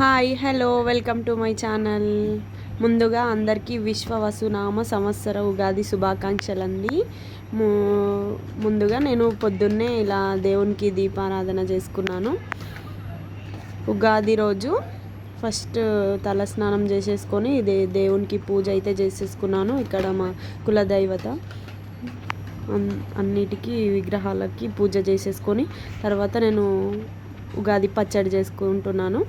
Hi hello welcome to my channel. ముందుగా అందరికీ విశ్వ వసునామ సంవత్సర ఉగాది శుభాకాంక్షలు అండి ముందుగా నేను పొద్దున్నే ఇలా దేవునికి దీపారాధన చేసుకున్నాను. ఉగాది రోజు ఫస్ట్ తలస్నానం చేసేసుకొని దే దేవునికి పూజ అయితే చేసేసుకున్నాను. ఇక్కడ మా కులదైవత అన్- అన్నిటికీ విగ్రహాలకి పూజ చేసేసుకొని తర్వాత నేను ఉగాది పచ్చడి చేసుకుంటున్నాను.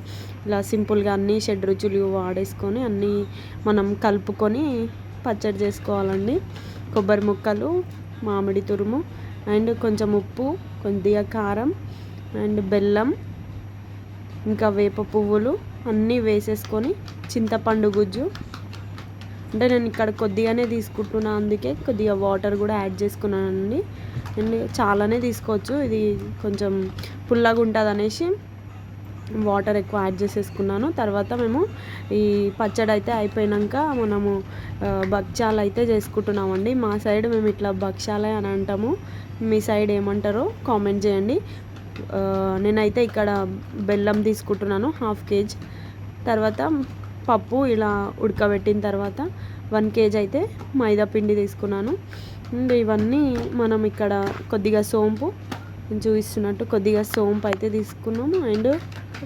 ఇలా సింపుల్గా అన్ని షెడ్ రుచులు వాడేసుకొని అన్నీ మనం కలుపుకొని పచ్చడి చేసుకోవాలండి. కొబ్బరి ముక్కలు మామిడి తురుము అండ్ కొంచెం ఉప్పు కొద్దిగా కారం అండ్ బెల్లం ఇంకా వేప పువ్వులు అన్నీ వేసేసుకొని చింతపండు గుజ్జు. అంటే నేను ఇక్కడ కొద్దిగానే తీసుకుంటున్నా అందుకే కొద్దిగా వాటర్ కూడా యాడ్ చేసుకున్నానండి. అండ్ చాలానే తీసుకోవచ్చు. ఇది కొంచెం పుల్లగా ఉంటుంది అనేసి వాటర్ ఎక్కువ యాడ్ చేసేసుకున్నాను. తర్వాత మేము ఈ పచ్చడి అయితే అయిపోయాక మనము ఆ, భక్ష్యాలు అయితే చేసుకుంటున్నామండి. మా సైడ్ మేము ఇట్లా భక్ష్యాలే అని అంటాము. మీ సైడ్ ఏమంటారో కామెంట్ చేయండి. నేనైతే ఇక్కడ బెల్లం తీసుకుంటున్నాను హాఫ్ కేజీ. తర్వాత పప్పు ఇలా ఉడకబెట్టిన తర్వాత వన్ కేజీ అయితే మైదా పిండి తీసుకున్నాను. అండ్ ఇవన్నీ మనం ఇక్కడ కొద్దిగా సోంపు చూపిస్తున్నట్టు కొద్దిగా సోంపు అయితే తీసుకున్నాము. అండ్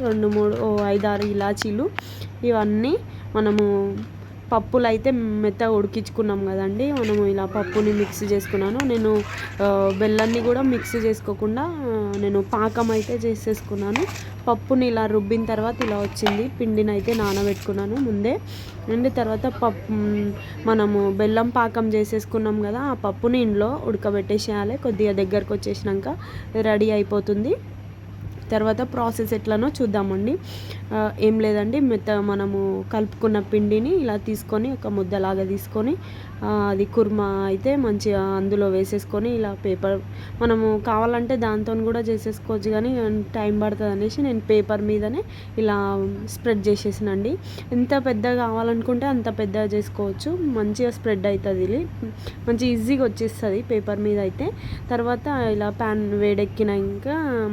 రెండు మూడు ఓ ఐదారు ఇలాచీలు. ఇవన్నీ మనము పప్పులు అయితే మెత్తగా ఉడికించుకున్నాం కదండి. మనము ఇలా పప్పుని మిక్స్ చేసుకున్నాను. నేను బెల్లాన్ని కూడా మిక్స్ చేసుకోకుండా నేను పాకం అయితే చేసేసుకున్నాను. పప్పుని ఇలా రుబ్బిన తర్వాత ఇలా వచ్చింది. పిండిని అయితే నానబెట్టుకున్నాను ముందే. అండ్ తర్వాత పప్పు మనము బెల్లం పాకం చేసేసుకున్నాం కదా ఆ పప్పుని ఇంట్లో ఉడకబెట్టేసేయాలి. కొద్దిగా దగ్గరకు వచ్చేసినాక రెడీ అయిపోతుంది. తర్వాత ప్రాసెస్ ఎట్లనో చూద్దామండి. ఏం లేదండి. మెత్త మనము కలుపుకున్న పిండిని ఇలా తీసుకొని ఒక ముద్దలాగా తీసుకొని అది కుర్మా అయితే మంచిగా అందులో వేసేసుకొని ఇలా పేపర్ మనము కావాలంటే దాంతో కూడా చేసేసుకోవచ్చు కానీ టైం పడుతుంది అనేసి నేను పేపర్ మీదనే ఇలా స్ప్రెడ్ చేసేసినండి. ఎంత పెద్దగా కావాలనుకుంటే అంత పెద్దగా చేసుకోవచ్చు. మంచిగా స్ప్రెడ్ అవుతుంది ఇది. మంచి ఈజీగా వచ్చేస్తుంది పేపర్ మీద అయితే. తర్వాత ఇలా ప్యాన్ వేడెక్కినాక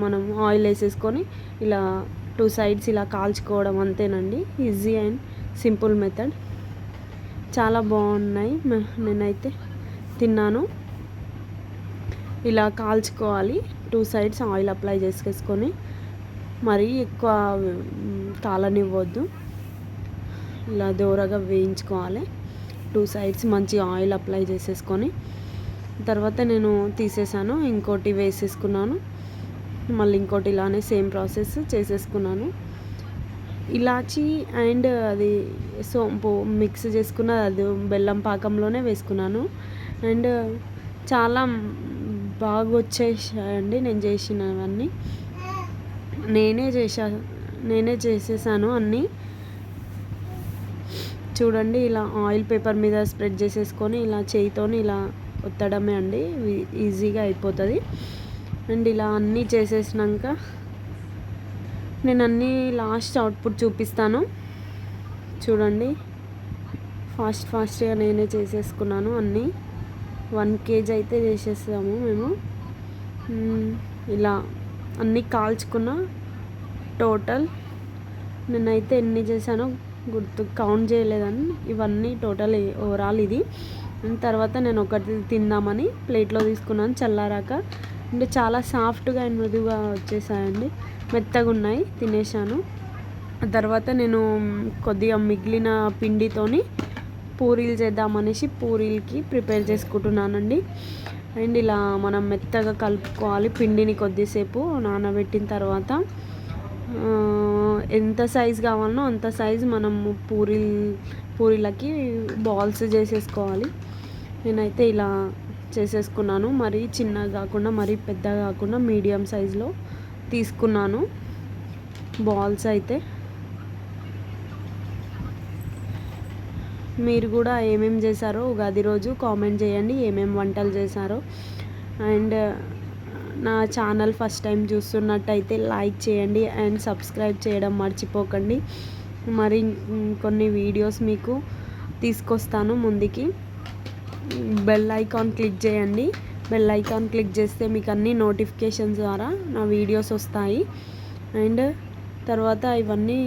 మనం ఆయిల్ వేసేసుకొని ఇలా టూ సైడ్స్ ఇలా కాల్చుకోవడం అంతేనండి. ఈజీ అండ్ సింపుల్ మెథడ్ చాలా బాగున్నాయి. నేనైతే తిన్నాను. ఇలా కాల్చుకోవాలి. టూ సైడ్స్ ఆయిల్ అప్లై చేసేసుకొని మరీ ఎక్కువ కాలనివ్వద్దు. ఇలా దూరగా వేయించుకోవాలి. టూ సైడ్స్ మంచి ఆయిల్ అప్లై చేసేసుకొని తర్వాత నేను తీసేసాను. ఇంకోటి వేసేసుకున్నాను. మళ్ళీ ఇంకోటి ఇలానే సేమ్ ప్రాసెస్ చేసేసుకున్నాను. ఇలాచి అండ్ అది సోంపు మిక్స్ చేసుకున్న అది బెల్లం పాకంలోనే వేసుకున్నాను. అండ్ చాలా బాగా వచ్చేసాయండి నేను చేసినవన్నీ. నేనే చేసా నేనే చేసేసాను అన్నీ. చూడండి ఇలా ఆయిల్ పేపర్ మీద స్ప్రెడ్ చేసేసుకొని ఇలా చేయితోని ఇలా ఒత్తడమే అండి ఈజీగా అయిపోతుంది. అండ్ ఇలా అన్నీ చేసేసినాక నేను అన్నీ లాస్ట్ అవుట్పుట్ చూపిస్తాను. చూడండి. ఫాస్ట్ ఫాస్ట్గా నేనే చేసేసుకున్నాను అన్నీ. వన్ కేజీ అయితే చేసేసాము మేము. ఇలా అన్నీ కాల్చుకున్న టోటల్ నేనైతే ఎన్ని చేశానో గుర్తు కౌంట్ చేయలేదని ఇవన్నీ టోటల్ ఓవరాల్ ఇది. తర్వాత నేను ఒకటి తిందామని ప్లేట్లో తీసుకున్నాను చల్లారాక. అంటే చాలా సాఫ్ట్గా అండ్ మృదువుగా వచ్చేసాయండి. మెత్తగా ఉన్నాయి తినేసాను తర్వాత నేను కొద్దిగా మిగిలిన పిండితోని పూరీలు చేద్దామనేసి పూరీలకి ప్రిపేర్ చేసుకుంటున్నానండి. అండ్ ఇలా మనం మెత్తగా కలుపుకోవాలి పిండిని కొద్దిసేపు నానబెట్టిన తర్వాత. ఎంత సైజ్ కావాలనో అంత సైజ్ మనం పూరీ పూరీలకి బాల్స్ చేసేసుకోవాలి. నేనైతే ఇలా చేసేసుకున్నాను. మరీ చిన్నగా కాకుండా మరీ పెద్దగా కాకుండా మీడియం సైజులో తీసుకున్నాను. బాల్స్ అయితే. మీరు కూడా ఏమేమి చేశారో ఉగాది రోజు కామెంట్ చేయండి. ఏమేమి వంటలు చేశారో. అండ్ నా ఛానల్ ఫస్ట్ టైం చూస్తున్నట్టయితే లైక్ చేయండి అండ్ సబ్స్క్రైబ్ చేయడం మర్చిపోకండి. మరి కొన్ని వీడియోస్ మీకు తీసుకొస్తాను ముందుకి. బెల్ ఐకాన్ క్లిక్ చేయండి. బెల్ ఐకాన్ క్లిక్ చేస్తే మీకు అన్ని నోటిఫికేషన్స్ ద్వారా నా వీడియోస్ వస్తాయి. అండ్ తర్వాత ఇవన్నీ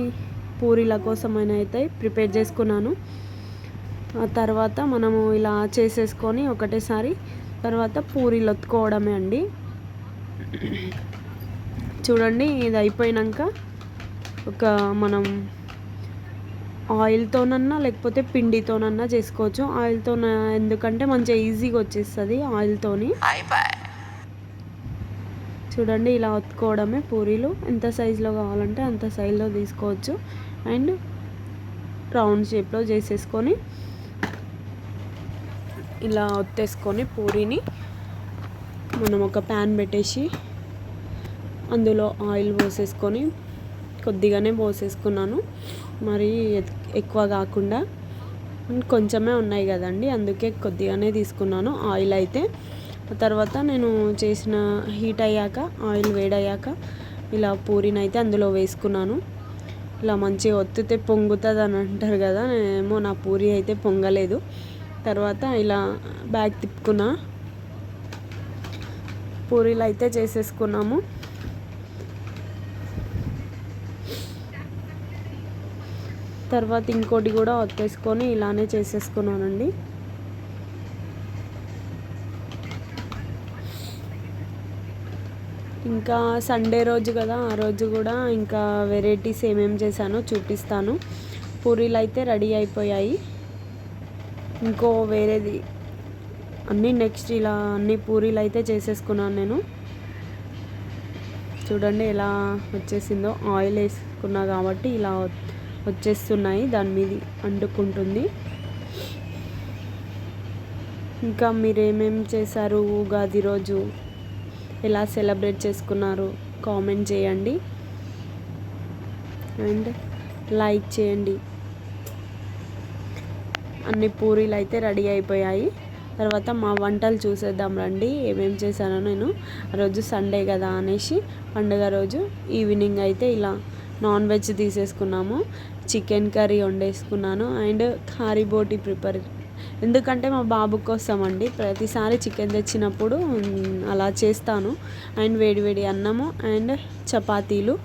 పూరీల కోసమైనా అయితే ప్రిపేర్ చేసుకున్నాను. ఆ తర్వాత మనము ఇలా చేసేసుకొని ఒకటేసారి తర్వాత పూరీలు ఒత్తుకోవడమే అండి. చూడండి ఇది అయిపోయినాక ఒక మనం ఆయిల్తోనన్నా లేకపోతే పిండితోనన్నా చేసుకోవచ్చు. ఆయిల్తో ఎందుకంటే మంచిగా ఈజీగా వచ్చేస్తుంది ఆయిల్తోని. చూడండి ఇలా ఒత్తుకోవడమే పూరీలు. ఎంత సైజులో కావాలంటే అంత సైజులో తీసుకోవచ్చు. అండ్ రౌండ్ షేప్లో చేసేసుకొని ఇలా ఒత్తేసుకొని పూరీని మనం ఒక ప్యాన్ పెట్టేసి అందులో ఆయిల్ పోసేసుకొని కొద్దిగానే పోసేసుకున్నాను. మరి ఎక్కువ కాకుండా కొంచెమే ఉన్నాయి కదండి. అందుకే కొద్దిగానే తీసుకున్నాను ఆయిల్ అయితే. తర్వాత నేను చేసిన హీట్ అయ్యాక ఆయిల్ వేడయ్యాక ఇలా పూరిని అయితే అందులో వేసుకున్నాను. ఇలా మంచిగా ఒత్తితే పొంగుతుంది అని అంటారు కదా నేనేమో నా పూరి అయితే పొంగలేదు. తర్వాత ఇలా బ్యాగ్ తిప్పుకున్నా. పూరీలు అయితే చేసేసుకున్నాము. తర్వాత ఇంకోటి కూడా ఒత్తేసుకొని ఇలానే చేసేసుకున్నానండి. ఇంకా సండే రోజు కదా ఆ రోజు కూడా ఇంకా వెరైటీస్ ఏమేమి చేశానో చూపిస్తాను. పూరీలు అయితే రెడీ అయిపోయాయి. ఇంకో వేరేది అన్నీ నెక్స్ట్ ఇలా అన్ని పూరీలు అయితే చేసేసుకున్నాను నేను. చూడండి ఎలా వచ్చేసిందో ఆయిల్ వేసుకున్నా కాబట్టి ఇలా వచ్చేస్తున్నాయి. దాని మీద అంటుకుంటుంది. ఇంకా మీరు ఏమేమి చేశారు ఉగాది రోజు? ఎలా సెలబ్రేట్ చేసుకున్నారు? కామెంట్ చేయండి. అండ్ లైక్ చేయండి. అన్ని పూరీలు అయితే రెడీ అయిపోయాయి. తర్వాత మా వంటలు చూసేద్దాం రండి. ఏమేం చేశానో నేను. రోజు సండే కదా అనేసి పండుగ రోజు ఈవినింగ్ అయితే ఇలా నాన్ వెజ్ తీసేసుకున్నాము. చికెన్ కర్రీ వండేసుకున్నాను. అండ్ కారీ బోటి ప్రిపేర్ ఎందుకంటే మా బాబు కోసం అండి ప్రతిసారి చికెన్ తెచ్చినప్పుడు అలా చేస్తాను. అండ్ వేడి వేడి అన్నము అండ్ చపాతీలు.